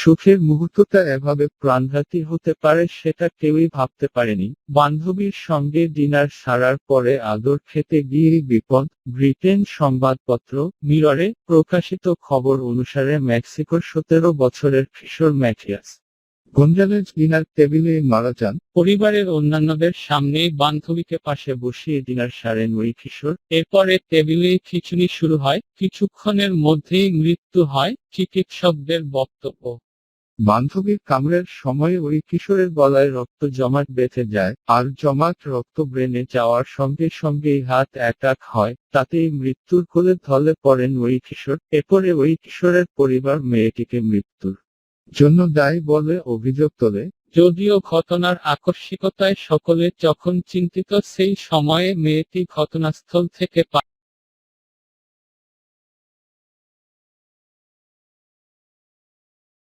সুখের মুহূর্তটা এভাবে প্রাণঘাতী হতে পারে সেটা কেউই ভাবতে পারেনি। বান্ধবীর সঙ্গে ডিনার সারার পরে আদর খেতে গিয়েই বিপদ, ব্রিটেন সংবাদপত্র, মিররে প্রকাশিত খবর অনুসারে মেক্সিকোর সতেরো বছরের কিশোর ম্যাথিয়াস। গঞ্জালেজ ডিনার টেবিলে মারা যান। পরিবারের অন্যান্যদের সামনেই বান্ধবীকে পাশে বসিয়ে ডিনার সারেন ওই কিশোর। এরপরে টেবিলে খিচুনি শুরু হয়। কিছুক্ষণের মধ্যেই মৃত্যু হয় চিকিৎসকদের বক্তব্য। বান্ধবীর কামড়ের সময় ওই কিশোরের গলায় রক্ত জমাট বেঁধে যায়, আর জমাট রক্ত ব্রেনে যাওয়ার সঙ্গে সঙ্গেই হাত অ্যাটাক হয়, তাতেই মৃত্যুর কোলে ধলে পড়েন ওই কিশোর, এরপরে ওই কিশোরের পরিবার মেয়েটিকে মৃত্যুর জন্য দায়ী বলে অভিযোগ তোলে। যদিও ঘটনার আকস্মিকতায় সকলে যখন চিন্তিত, সেই সময়ে মেয়েটি ঘটনাস্থল থেকে